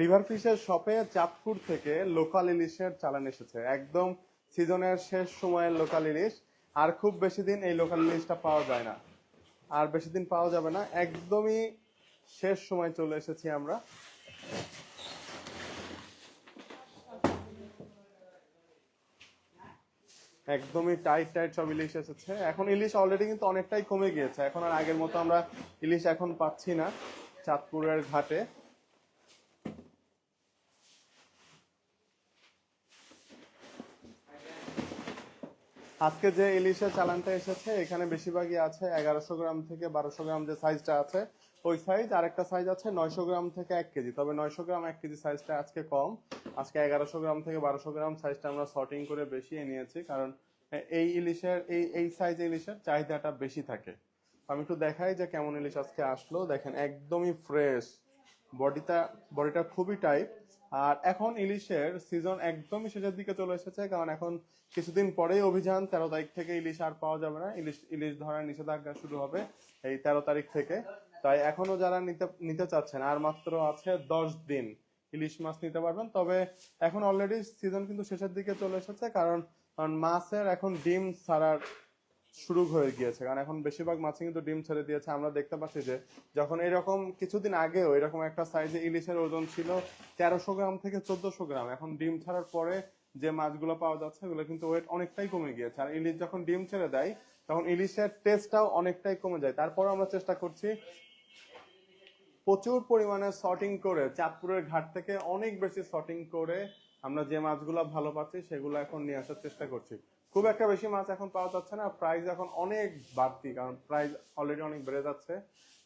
River ফিশের শপে চাঁদপুর থেকে local ইলিশের চালান এসেছে। একদম সিজনের শেষ সময়ের লোকাল ইলিশ আর খুব বেশি দিন এই লোকাল ইলিশটা পাওয়া যায় না। আর বেশি দিন পাওয়া যাবে না। একদমই শেষ সময় চলে এসেছি আমরা। একদমই টাইট টাইট সব ইলিশ এসেছে। এখন ইলিশ অলরেডি কিন্তু অনেকটাই কমে গিয়েছে। এখন আর আগের মতো আমরা ইলিশ এখন পাচ্ছি না। চাঁদপুরের ঘাটে। আজকে যে ইলিশের চালানটা এসেছে, এখানে বেশিরভাগই আছে এগারোশো গ্রাম থেকে বারোশো গ্রাম যে সাইজটা আছে, ওই সাইজ। আর একটা সাইজ আছে নয়শো গ্রাম থেকে এক কেজি। তবে নয়শো গ্রাম এক কেজি সাইজটা আজকে কম। আজকে এগারোশো গ্রাম থেকে বারোশো গ্রাম সাইজটা আমরা শর্টিং করে বেশি নিয়েছি, কারণ এই ইলিশের, এই এই সাইজ ইলিশের চাহিদাটা বেশি থাকে। আমি একটু দেখাই যে কেমন ইলিশ আজকে আসলো। দেখেন, একদমই ফ্রেশ বডিটা বডিটা খুবই টাইট আর এখন ইলিশের সিজন একদমই শেষের দিকে চলে এসেছে, কারণ এখন কিছুদিন পরেই অভিযান, তেরো তারিখ থেকে ইলিশ আর পাওয়া যাবে না। ইলিশ ইলিশ ধরার নিষেধাজ্ঞা শুরু হবে এই তেরো তারিখ থেকে। তাই এখনও যারা নিতে নিতে চাচ্ছেন, আর মাত্র আছে দশ দিন ইলিশ মাছ নিতে পারবেন। তবে এখন অলরেডি সিজন কিন্তু শেষের দিকে চলে এসেছে, কারণ কারণ মাছের এখন ডিম ছাড়ার শুরু হয়ে গিয়েছে। কারণ এখন বেশিরভাগ মাছই কিন্তু ডিম ছেড়ে দিয়েছে। আমরা দেখতে পাচ্ছি যে, যখন এরকম কিছুদিন আগেও এরকম একটা সাইজে ইলিশের ওজন ছিল তেরোশো গ্রাম থেকে চোদ্দশো গ্রাম। এখন ডিম ছাড়ার পরে যে মাছগুলো পাওয়া যাচ্ছে ওগুলো কিন্তু ওয়েট অনেকটাই কমে গিয়েছে। আর ইলিশ যখন ডিম ছেড়ে দেয়, তখন ইলিশের টেস্টটাও অনেকটাই কমে যায়। তারপরে আমরা চেষ্টা করছি প্রচুর পরিমাণে সর্টিং করে, চাঁদপুরের ঘাট থেকে অনেক বেশি সর্টিং করে আমরা যে মাছগুলো ভালো পাচ্ছি, সেগুলো এখন নিয়ে আসার চেষ্টা করছি। খুব একটা বেশি মাছ এখন পাওয়া যাচ্ছে না। প্রাইস এখন অনেক বাড়তি কারণ প্রাইস অলরেডি অনেক বেড়ে যাচ্ছে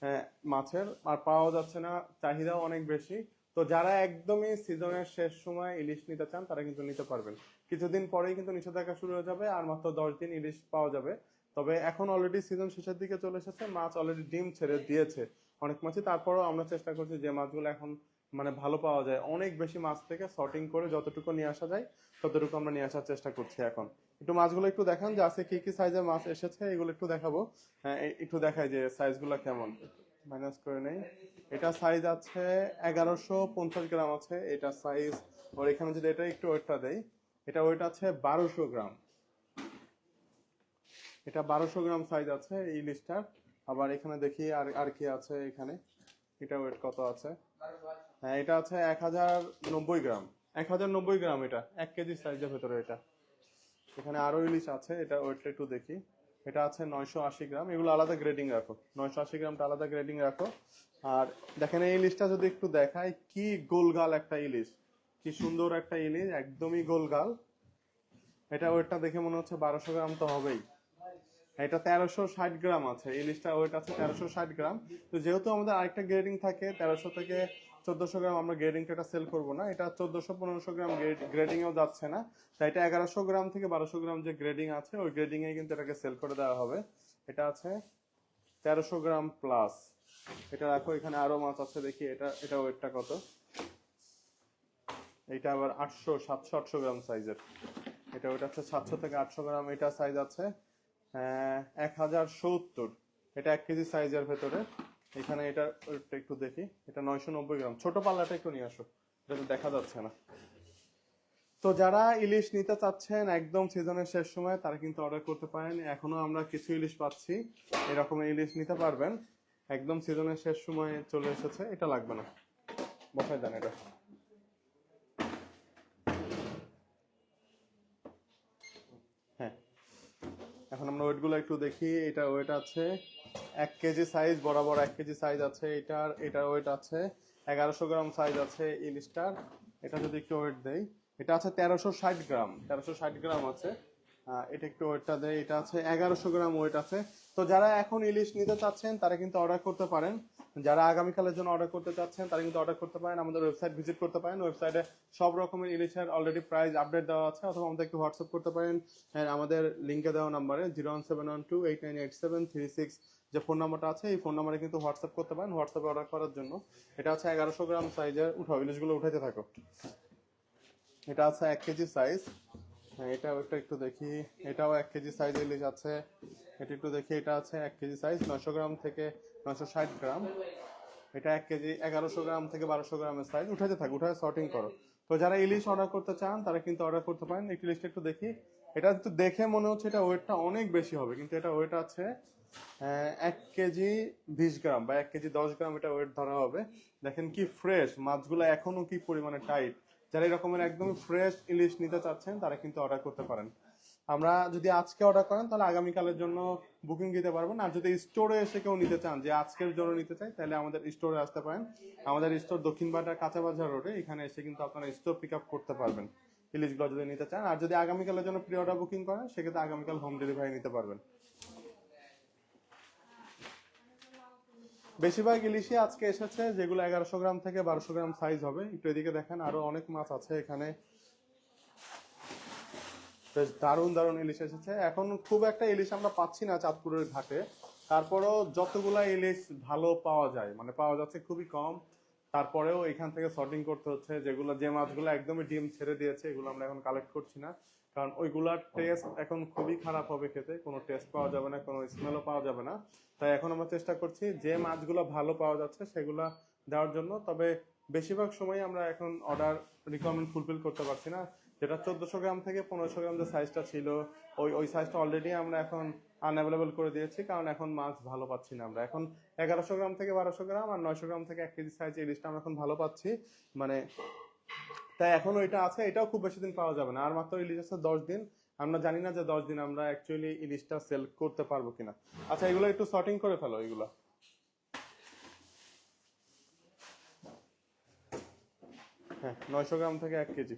হ্যাঁ, মাছের। আর পাওয়া যাচ্ছে না চাহিদাও অনেক বেশি। তো যারা একদমই সিজনের শেষ সময় ইলিশ নিতে চান তারা কিন্তু নিতে পারবেন। কিছুদিন পরেই কিন্তু নিষেধাজ্ঞা শুরু হয়ে যাবে আর মাত্র দশ দিন ইলিশ পাওয়া যাবে। তবে এখন অলরেডি সিজন শেষের দিকে চলে এসেছে মাছ অলরেডি ডিম ছেড়ে দিয়েছে অনেক মাছই তারপরেও আমরা চেষ্টা করছি যে মাছগুলো এখন মানে ভালো পাওয়া যায়। অনেক বেশি মাছ থেকে সর্টিং করে যতটুকু নিয়ে আসা যায় ততটুকু আমরা নিয়ে আসার চেষ্টা করছি এখন। একটু মাছগুলো একটু দেখান যে আছে কি কি সাইজের মাছ এসেছে, এগুলো একটু দেখাবো। হ্যাঁ একটু দেখাই যে সাইজগুলো কেমন। মাইনাস করে নেই। এটা সাইজ আছে এগারোশো পঞ্চাশ গ্রাম আছে। এটা সাইজ ওর এখানে যদি এটা একটু ওয়েটটা দেই, এটা ওয়েট আছে বারোশো গ্রাম। এটা বারোশো গ্রাম সাইজ আছে এই ইলিশটার আবার এখানে দেখি আর আর কি আছে এখানে। এটা ওয়েট কত আছে? হ্যাঁ এটা আছে এক হাজার নব্বই গ্রাম। এক হাজার নব্বই গ্রাম এটা। এক কেজি সাইজের ভেতরে এটা। এখানে আরও ইলিশ আছে, এটা ওয়েটটা একটু দেখি। এটা আছে নয়শো আশি গ্রাম, এগুলো আলাদা গ্রেডিং রাখো। নয়শো আশি গ্রামটা আলাদা গ্রেডিং রাখো। আর দেখেন এই ইলিশটা যদি একটু দেখায় কি গোলগাল একটা ইলিশ। কি সুন্দর একটা ইলিশ, একদমই গোলগাল। এটা ওয়েটটা দেখে মনে হচ্ছে বারোশো গ্রাম তো হবেই। এটা তেরোশো ষাট গ্রাম আছে ইলিশটা ওয়েট আছে তেরোশো ষাট গ্রাম। তো যেহেতু আমাদের আরেকটা গ্রেডিং থাকে, তেরোশো থেকে চোদ্দশো গ্রাম আমরা গ্রেডিংটা এটা সেল করব না, এটা চোদ্দশো পনেরোশো গ্রাম গ্রেডিং এও যাচ্ছে না। তাই এটা এগারোশো গ্রাম থেকে বারোশো গ্রাম যে গ্রেডিং আছে, ওই গ্রেডিং এ কিন্তু এটাকে সেল করে দেওয়া হবে। এটা আছে তেরোশো গ্রাম প্লাস এটা রাখো এখানে আরও মাছ আছে, দেখি এটা এটা ওয়েটটা কত। এটা আবার আটশো, সাতশো, আটশো গ্রাম সাইজের এটা ওইটা হচ্ছে সাতশো থেকে আটশো গ্রাম, এটা সাইজ আছে এক হাজার সত্তর। এটা এক কেজি সাইজের ভেতরে। এখানে এটা একটু দেখি। এটা নয়শো নব্বই গ্রাম। ছোট পাল্লাটা একটু নিয়ে আসো। এটা দেখা যাচ্ছে না। তো যারা ইলিশ নিতে চাচ্ছেন, একদম সিজনের শেষ সময়, তারা কিন্তু অর্ডার করতে পারেন। এখনও আমরা কিছু ইলিশ পাচ্ছি। এরকম ইলিশ নিতে পারবেন। একদম সিজনের শেষ সময় চলে এসেছে। এটা লাগবে না। বসাই দেন এটা। এখন আমরা ওয়েটগুলো একটু দেখি, এটা ওয়েট আছে এক কেজি সাইজ বরাবর এক কেজি সাইজ আছে এটার এটার ওয়েট আছে এগারোশো গ্রাম সাইজ আছে ইলিশটার, এটা যদি একটু ওয়েট দেয় এটা আছে তেরোশো ষাট গ্রাম, তেরোশো ষাট গ্রাম আছে। এটা একটু ওয়েটটা দেয় এটা আছে এগারোশো গ্রাম ওয়েট আছে। তো যারা এখন ইলিশ নিতে চাচ্ছেন, তারা কিন্তু অর্ডার করতে পারেন। যারা আগামীকালের জন্য অর্ডার করতে চাচ্ছেন তারা কিন্তু অর্ডার করতে পারেন আমাদের ওয়েবসাইট ভিজিট করতে পারেন। ওয়েবসাইটে সব রকমের ইলিশের অলরেডি প্রাইস আপডেট দেওয়া আছে অথবা আমাদেরকে হোয়াটসঅ্যাপ করতে পারেন। হ্যাঁ, আমাদের লিঙ্কে দেওয়া নাম্বারে zero one seven one two eight nine eight seven three six যে ফোন নাম্বারটা আছে এই ফোন নাম্বারে কিন্তু হোয়াটসঅ্যাপ করতে পারেন। হোয়াটসঅ্যাপে অর্ডার করার জন্য এটা হচ্ছে এগারোশো গ্রাম সাইজের উঠাও। ইলিশগুলো উঠাইতে থাকো। এটা আছে এক কেজি সাইজ হ্যাঁ এটা ওটা একটু দেখি। এটাও এক কেজি সাইজ ইলিশ আছে। এটা একটু দেখি এটা আছে এক কেজি সাইজ নশো গ্রাম থেকে নশো ষাট গ্রাম। এটা এক কেজি এগারোশো গ্রাম থেকে বারোশো গ্রামের সাইজ উঠাতে থাকে উঠাতে সর্টিং করো। তো যারা ইলিশ অর্ডার করতে চান, তারা কিন্তু অর্ডার করতে পারেন। একটু লিস্ট একটু দেখি। এটা তো দেখে মনে হচ্ছে এটা ওয়েটটা অনেক বেশি হবে, কিন্তু এটা ওয়েট আছে এক কেজি বিশ গ্রাম বা এক কেজি দশ গ্রাম এটা ওয়েট ধরা হবে। দেখেন কি ফ্রেশ মাছগুলো এখনও কি পরিমাণে টাইট যারা এরকমের একদম ফ্রেশ ইলিশ নিতে চাচ্ছেন, তারা কিন্তু অর্ডার করতে পারেন। আমরা যদি আজকে অর্ডার করেন, তাহলে আগামীকালের জন্য বুকিং দিতে পারবেন। আর যদি স্টোরে এসে কেউ নিতে চান, যে আজকের জন্য নিতে চাই তাহলে আমাদের স্টোরে আসতে পারেন। আমাদের স্টোর দক্ষিণ বাজার কাঁচা বাজার রোডে এখানে এসে কিন্তু আপনারা স্টোর পিক আপ করতে পারবেন। ইলিশগুলো যদি নিতে চান। আর যদি আগামীকালের জন্য প্রি অর্ডার বুকিং করেন, সেক্ষেত্রে আগামীকাল হোম ডেলিভারি নিতে পারবেন। বেশিরভাগ ইলিশই আজকে এসেছে, যেগুলো এগারোশো গ্রাম থেকে বারোশো গ্রাম সাইজ হবে। একটু এদিকে দেখেন, আরও অনেক মাছ আছে এখানে। বেশ দারুণ দারুণ ইলিশ এসেছে। এখন খুব একটা ইলিশ আমরা পাচ্ছি না চাঁদপুরের ঘাটে। তারপরেও যতগুলা ইলিশ ভালো পাওয়া যায় মানে পাওয়া যাচ্ছে খুবই কম। তারপরেও এখান থেকে সর্টিং করতে হচ্ছে, যেগুলো যে মাছগুলো একদমই ডিম ছেড়ে দিয়েছে, এগুলো আমরা এখন কালেক্ট করছি না। কারণ ওইগুলার টেস্ট এখন খুবই খারাপ হবে খেতে, কোনো টেস্ট পাওয়া যাবে না, কোনো স্মেলও পাওয়া যাবে না। তাই এখন আমরা চেষ্টা করছি যে মাছগুলো ভালো পাওয়া যাচ্ছে সেগুলা দেওয়ার জন্য, তবে বেশিরভাগ সময় আমরা এখন অর্ডার রিকোয়ারমেন্ট ফুলফিল করতে পারছি না। যেটা চোদ্দশো গ্রাম থেকে পনেরোশো গ্রাম যে সাইজটা ছিল, ওই ওই সাইজটা অলরেডি আমরা এখন আনঅ্যাভেলেবল করে দিয়েছি, কারণ এখন মাছ ভালো পাচ্ছি না আমরা। এখন এগারোশো গ্রাম থেকে বারোশো গ্রাম আর নয়শো গ্রাম থেকে এক কেজি সাইজ ইলিশটা আমরা এখন ভালো পাচ্ছি। মানে তাই এখন ওইটা আছে, এটাও খুব বেশি দিন পাওয়া যাবে না। আর মাত্র ইলিশ আছে দশ দিন। আমরা জানি না যে দশ দিন আমরা অ্যাকচুয়ালি ইলিশটা সেল করতে পারব কিনা। আচ্ছা এগুলো একটু সর্টিং করে ফেলো, এগুলো। হ্যাঁ নয়শো গ্রাম থেকে এক কেজি।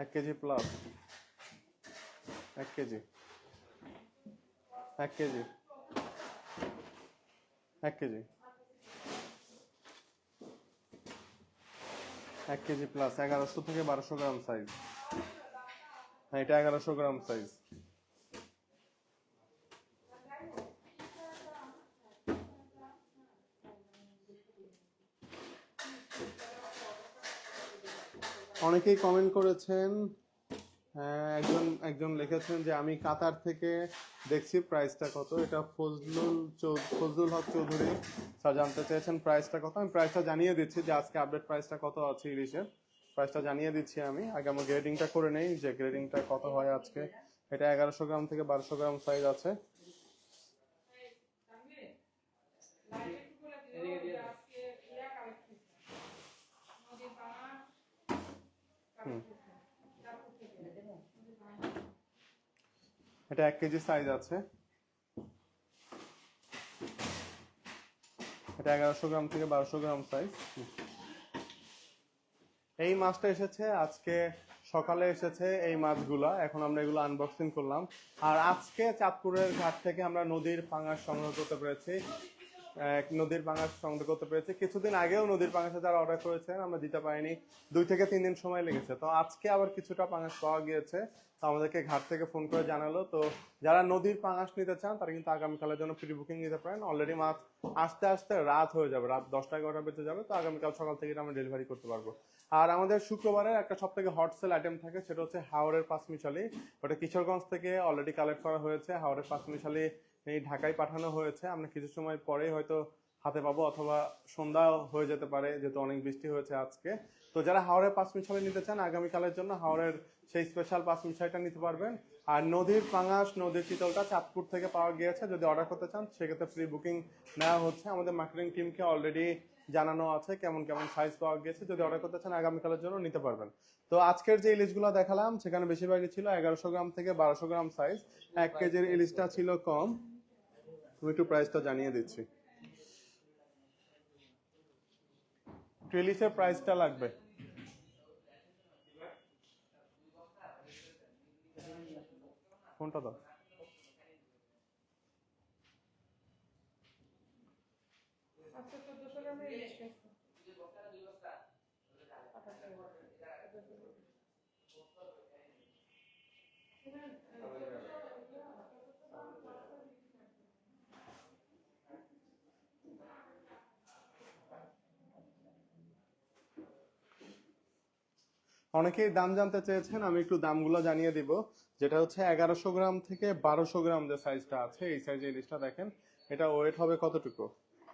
এক কেজি প্লাস এক কেজি এক কেজি এক কেজি এক কেজি প্লাস এগারোশো থেকে বারোশো গ্রাম সাইজ হ্যাঁ এটা এগারোশো গ্রাম সাইজ অনেকেই কমেন্ট করেছেন হ্যাঁ, একজন একজন লিখেছেন যে আমি কাতার থেকে দেখছি প্রাইসটা কত। এটা ফজলুল ফজলুল হক চৌধুরী স্যার জানতে চেয়েছেন প্রাইসটা কত। আমি প্রাইসটা জানিয়ে দিচ্ছি যে আজকে আপডেট প্রাইসটা কত আছে ইলিশের। প্রাইসটা জানিয়ে দিচ্ছি আমি। আগে আমার গ্রেডিংটা করে নেই যে গ্রেডিংটা কত হয় আজকে। এটা এগারোশো গ্রাম থেকে বারোশো গ্রাম সাইজ আছে। এটা এক কেজি সাইজ আছে। এটা এগারোশো গ্রাম থেকে বারোশো গ্রাম সাইজ এই মাছটা এসেছে, আজকে সকালে এসেছে এই মাছগুলা। এখন আমরা এগুলো আনবক্সিং করলাম। আর আজকে চাঁদপুরের ঘাট থেকে আমরা নদীর পাঙাশ সংগ্রহ করতে পেরেছি। এক নদীর পাঙাশ সংগ্রহ করতে পেরেছি। কিছুদিন আগেও নদীর পাঙাশে যারা অর্ডার করেছেন, আমরা দিতে পারিনি। দুই থেকে তিন দিন সময় লেগেছে। তো আজকে আবার কিছুটা পাঙাশ পাওয়া গিয়েছে। তো আমাদেরকে ঘাট থেকে ফোন করে জানালো। তো যারা নদীর পাঙাশ নিতে চান, তারা কিন্তু আগামীকালের জন্য প্রি বুকিং নিতে পারেন। অলরেডি মাছ আসতে আসতে রাত হয়ে যাবে। রাত দশটা এগারোটা বেজে যাবে। তো আগামীকাল সকাল থেকে আমরা ডেলিভারি করতে পারব। আর আমাদের শুক্রবারের একটা সব থেকে হট সেল আইটেম থাকে, সেটা হচ্ছে হাওড়ের পাঁচমিশালি। ওটা কিশোরগঞ্জ থেকে অলরেডি কালেক্ট করা হয়েছে। হাওড়ের পাঁচমিশালি এই ঢাকায় পাঠানো হয়েছে। আমরা কিছু সময় পরেই হয়তো হাতে পাবো অথবা সন্ধ্যা হয়ে যেতে পারে, যেহেতু অনেক বৃষ্টি হয়েছে আজকে। তো যারা হাওড়ের পাঁচ মিশালি নিতে চান, আগামীকালের জন্য হাওড়ের সেই স্পেশাল পাঁচ মিশাইটা নিতে পারবেন। আর নদীর পাঙাশ, নদীর চিতলটা চাঁদপুর থেকে পাওয়া গিয়েছে। যদি অর্ডার করতে চান, সেক্ষেত্রে প্রি বুকিং নেওয়া হচ্ছে। আমাদের মার্কেটিং টিমকে অলরেডি জানানো আছে কেমন কেমন সাইজ পাওয়া গেছে, যদি অর্ডার করতে চান আগামীকালের জন্য নিতে পারবেন। তো আজকের যে ইলিশগুলো দেখালাম, সেখানে বেশিরভাগই ছিল এগারোশো গ্রাম থেকে বারোশো গ্রাম সাইজ এক কেজির ইলিশটা ছিল কম। আমি একটু প্রাইসটা জানিয়ে দিচ্ছি। ইলিশের প্রাইসটা লাগবে। কোনটা দাও আচ্ছা চোদ্দশো গ্রামের ইলিশ পেয়েছে অনেকেই দাম জানতে চেয়েছেন আমি একটু দামগুলো জানিয়ে দিব। যেটা হচ্ছে এগারোশো গ্রাম থেকে বারোশো গ্রাম যে সাইজটা আছে এই সাইজে ইলিশটা দেখেন এটা ওয়েট হবে কতটুকু?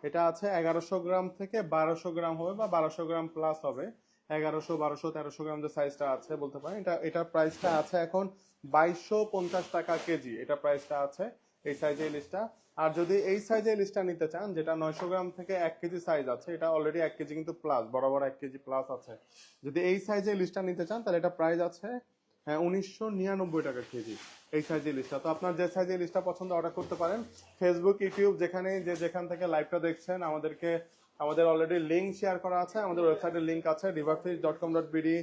এটা আছে এগারোশো গ্রাম থেকে বারোশো গ্রাম হবে বা বারোশো গ্রাম প্লাস হবে। এগারোশো, বারোশো, তেরোশো গ্রাম যে সাইজটা আছে, বলতে পারেন, এটা এটার প্রাইসটা আছে এখন বাইশশো পঞ্চাশ টাকা কেজি। এটা প্রাইসটা আছে এই সাইজে ইলিশটা আর যদি এই সাইজে ইলিশটা নিতে চান, যেটা নয়শো গ্রাম থেকে এক কেজি সাইজ আছে, এটা অলরেডি এক কেজি কিন্তু প্লাস বরাবর এক কেজি প্লাস আছে। যদি এই সাইজে ইলিশটা নিতে চান, তাহলে এটা প্রাইস আছে হ্যাঁ উনিশশো নিরানব্বই টাকা কেজি এই সাইজের লিস্টটা তো আপনার যে সাইজের লিস্টটা পছন্দ অর্ডার করতে পারেন। ফেসবুক ইউটিউব যেখানে যে যেখান থেকে লাইভটা দেখছেন, আমাদেরকে আমাদের অলরেডি লিঙ্ক শেয়ার করা আছে, আমাদের ওয়েবসাইটের লিঙ্ক আছে Riverfish dot com dot BD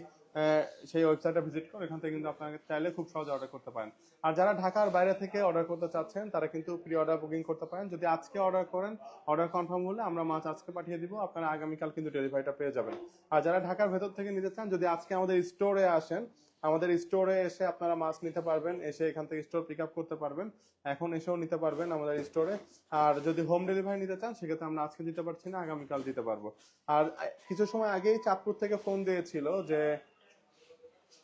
সেই ওয়েবসাইটটা ভিজিট করে এখান থেকে কিন্তু আপনাকে চাইলে খুব সহজে অর্ডার করতে পারেন। আর যারা ঢাকার বাইরে থেকে অর্ডার করতে চাচ্ছেন, তারা কিন্তু প্রি অর্ডার বুকিং করতে পারেন। যদি আজকে অর্ডার করেন অর্ডার কনফার্ম হলে আমরা মাছ আজকে পাঠিয়ে দিব, আপনারা আগামীকাল কিন্তু ডেলিভারিটা পেয়ে যাবেন। আর যারা ঢাকার ভেতর থেকে নিতে চান, যদি আজকে আমাদের স্টোরে আসেন আমাদের স্টোরে এসে আপনারা মাছ নিতে পারবেন, এসে এখান থেকে স্টোর পিক আপ করতে পারবেন। এখন এসেও নিতে পারবেন আমাদের স্টোরে আর যদি হোম ডেলিভারি নিতে চান, সেক্ষেত্রে আমরা আজকে দিতে পারছি না, আগামীকাল দিতে পারব। আর কিছু সময় আগেই চাঁদপুর থেকে ফোন দিয়েছিল যে,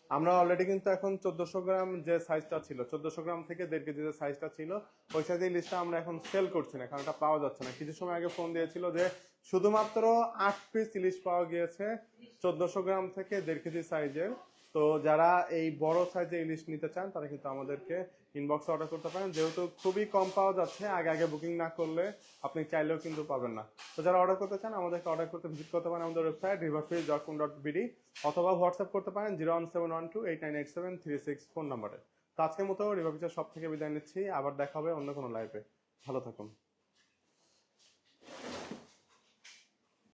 আমরা অলরেডি কিন্তু এখন চোদ্দশো গ্রাম যে সাইজটা ছিল, চোদ্দশো গ্রাম থেকে দেড় কেজি যে সাইজটা ছিল, ওই সাইজের লিস্টটা আমরা এখন সেল করছি না, কারণ এটা পাওয়া যাচ্ছে না। কিছু সময় আগে ফোন দিয়েছিল যে, শুধুমাত্র আট পিস ইলিশ পাওয়া গিয়েছে চোদ্দশো গ্রাম থেকে দেড় কেজি সাইজের তো যারা এই বড় সাইজের ইলিশ নিতে চান, তারা কিন্তু আমাদেরকে ইনবক্সে অর্ডার করতে পারেন। যেহেতু খুবই কম পাওয়া যাচ্ছে, আগে আগে বুকিং না করলে আপনি চাইলেও কিন্তু পাবেন না। তো যারা অর্ডার করতে চান, আমাদেরকে অর্ডার করতে ভিজিট করতে পারেন আমাদের website Riverfish dot com dot BD অথবা হোয়াটসঅ্যাপ করতে পারেন zero one seven one two eight nine eight seven three six phone নাম্বারে তো আজকের মতো রিভারফিজের সব থেকে বিদায় নিচ্ছি। আবার দেখা হবে অন্য কোনো লাইভে ভালো থাকুন।